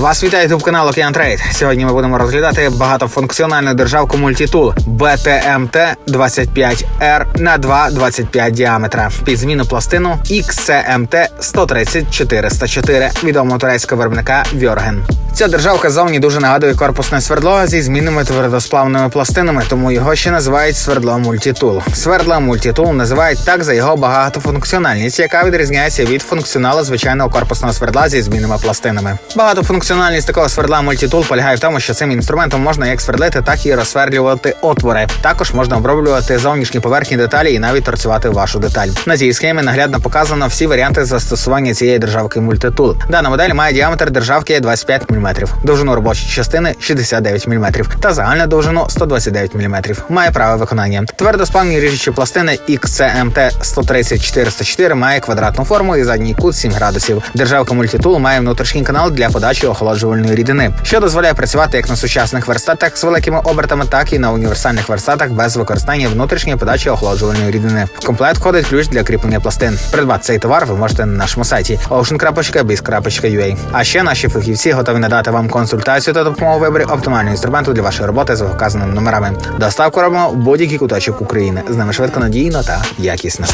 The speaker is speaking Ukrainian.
Вас вітає ютуб канал Океан Трейд. Сьогодні ми будемо розглядати багатофункціональну державку мультитул BTMT 25R на 2,25 діаметра під зміну пластину XCMT 130 404 відомого турецького виробника Вьорген. Ця державка зовні дуже нагадує корпусне свердло зі змінними твердосплавними пластинами, тому його ще називають свердло мультитул. Свердла мультитул називають так за його багатофункціональність, яка відрізняється від функціоналу звичайного корпусного свердла зі змінними пластинами. Багатофункціональність такого свердла мультитул полягає в тому, що цим інструментом можна як свердлити, так і розсверлювати отвори. Також можна оброблювати зовнішні поверхні деталі і навіть торцювати вашу деталь. На цій схемі наглядно показано всі варіанти застосування цієї державки мультитул. Дана модель має діаметр державки 25 мм, довжину робочої частини 69 мм та загальну довжину 129 мм. Має праве виконання. Твердосплавні ріжучі пластини XCMT 130 404 має квадратну форму і задній кут 7 градусів. Державка мультитул має внутрішній канал для подачі охолоджувальної рідини, що дозволяє працювати як на сучасних верстатах з великими обертами, так і на універсальних верстатах без використання внутрішньої подачі охолоджувальної рідини. В комплект входить ключ для кріплення пластин. Придбати цей товар ви можете на нашому сайті ocean.biz.ua. А ще наші фахівці готові надати вам консультацію та допомогу виборі оптимального інструменту для вашої роботи за вказаними номерами. Доставку робимо в будь-який куточок України. З нами швидко, надійно та якісно.